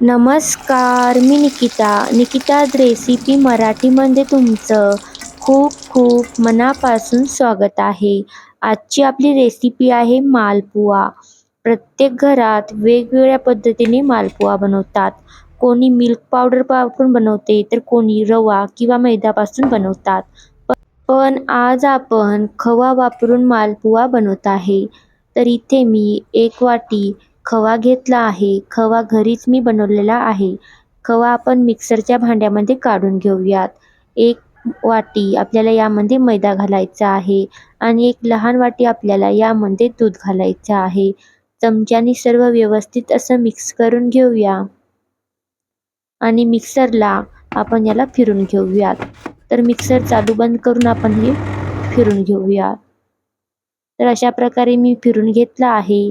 नमस्कार मी निकिता. निकिताज रेसिपी मराठीमध्ये तुमचं खूप खूप मनापासून स्वागत आहे. आजची आपली रेसिपी आहे मालपुवा. प्रत्येक घरात वेगवेगळ्या पद्धतीने मालपुवा बनवतात. कोणी मिल्क पावडर वापरून बनवते तर कोणी रवा किंवा मैद्यापासून बनवतात. पण आज आपण खवा वापरून मालपुवा बनवत आहे. तर इथे मी एक वाटी खवा घेतला आहे. खवा घरीच मी बनवलेला आहे. खवा आपण मिक्सरच्या भांड्यामध्ये काढून घेऊयात. एक वाटी आपल्याला यामध्ये मैदा घालायचा आहे आणि एक लहान वाटी आपल्याला यामध्ये दूध घालायचं आहे. चमच्याने सर्व व्यवस्थित असं मिक्स करून घेऊया. आणि मिक्सरला आपण याला फिरून घेऊयात. तर मिक्सर चालू बंद करून आपण हे फिरून घेऊया तर अशा प्रकारे मी फिरून घेतला आहे.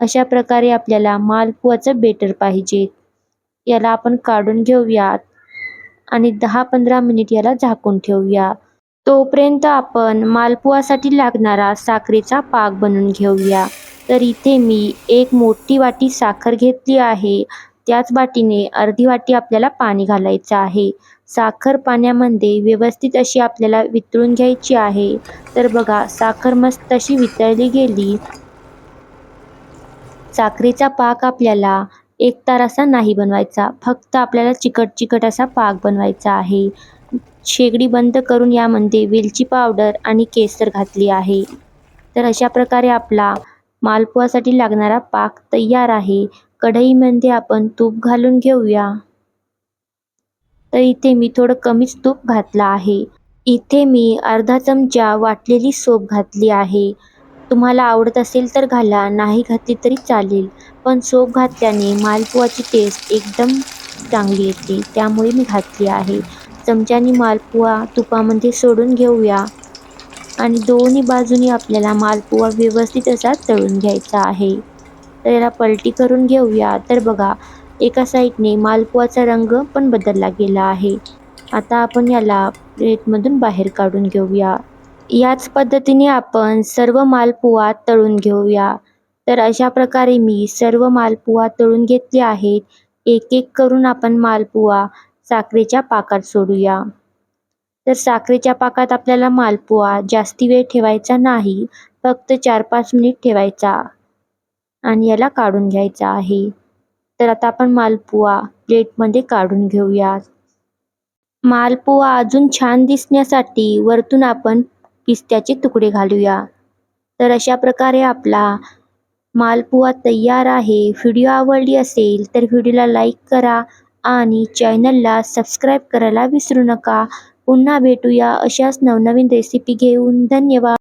अशा प्रकारे आपल्याला मालपुवाचं बेटर पाहिजे. याला आपण काढून घेऊयात आणि दहा पंधरा मिनिट याला झाकून ठेवूया. तोपर्यंत आपण मालपुवासाठी लागणारा साखरेचा पाक बनवून घेऊया. तर इथे मी एक मोठी वाटी साखर घेतली आहे. त्याच वाटीने अर्धी वाटी आपल्याला पाणी घालायचं आहे. साखर पाण्यामध्ये व्यवस्थित अशी आपल्याला वितळून घ्यायची आहे. तर बघा साखर मस्त अशी वितळली गेली. साखरेचा पाक आपल्याला एकतार असा नाही बनवायचा फक्त आपल्याला चिकट चिकट असा पाक बनवायचा आहे. शेगडी बंद करून यामध्ये वेलची पावडर आणि केसर घातली आहे. तर अशा प्रकारे आपला मालपुवासाठी लागणारा पाक तयार आहे. कढईमध्ये आपण तूप घालून घेऊया. तर इथे मी थोडं कमीच तूप घातलं आहे. इथे मी अर्धा चमचा वाटलेली सोप घातली आहे. तुम्हाला आवडत असेल तर घाला नाही घातली तरी चालेल. पण सोप घातल्याने मालपुवाची टेस्ट एकदम चांगली येते. त्यामुळे मी घातली आहे. चमच्याने मालपुवा तुपामध्ये सोडून घेऊया. आणि दोन्ही बाजूनी आपल्याला मालपुवा व्यवस्थित असा तळून घ्यायचा आहे. तर याला पलटी करून घेऊया. तर बघा एका साईडने मालपुवाचा रंग पण बदलला गेला आहे. आता आपण याला प्लेटमधून बाहेर काढून घेऊया. याच पद्धतीने आपण सर्व मालपुवा तळून घेऊया. तर अशा प्रकारे मी सर्व मालपुआ तळून घेतले आहेत. एक एक करून आपण मालपुवा साखरेच्या पाकात सोडूया. तर साखरेच्या पाकात आपल्याला मालपुवा जास्ती वेळ ठेवायचा नाही. फक्त चार पाच मिनिट ठेवायचा आणि याला काढून घ्यायचा आहे. तर आता आपण मालपुवा प्लेटमध्ये काढून घेऊया. मालपुवा अजून छान दिसण्यासाठी वरतून आपण पिस्त्याचे तुकडे घालूया. तर अशा प्रकारे आपला मालपुवा तयार आहे. व्हिडिओ आवडली असेल तर व्हिडिओला लाईक करा आणि चॅनलला सबस्क्राईब करायला विसरू नका. पुन्हा भेटूया अशाच नवनवीन रेसिपी घेऊन. धन्यवाद.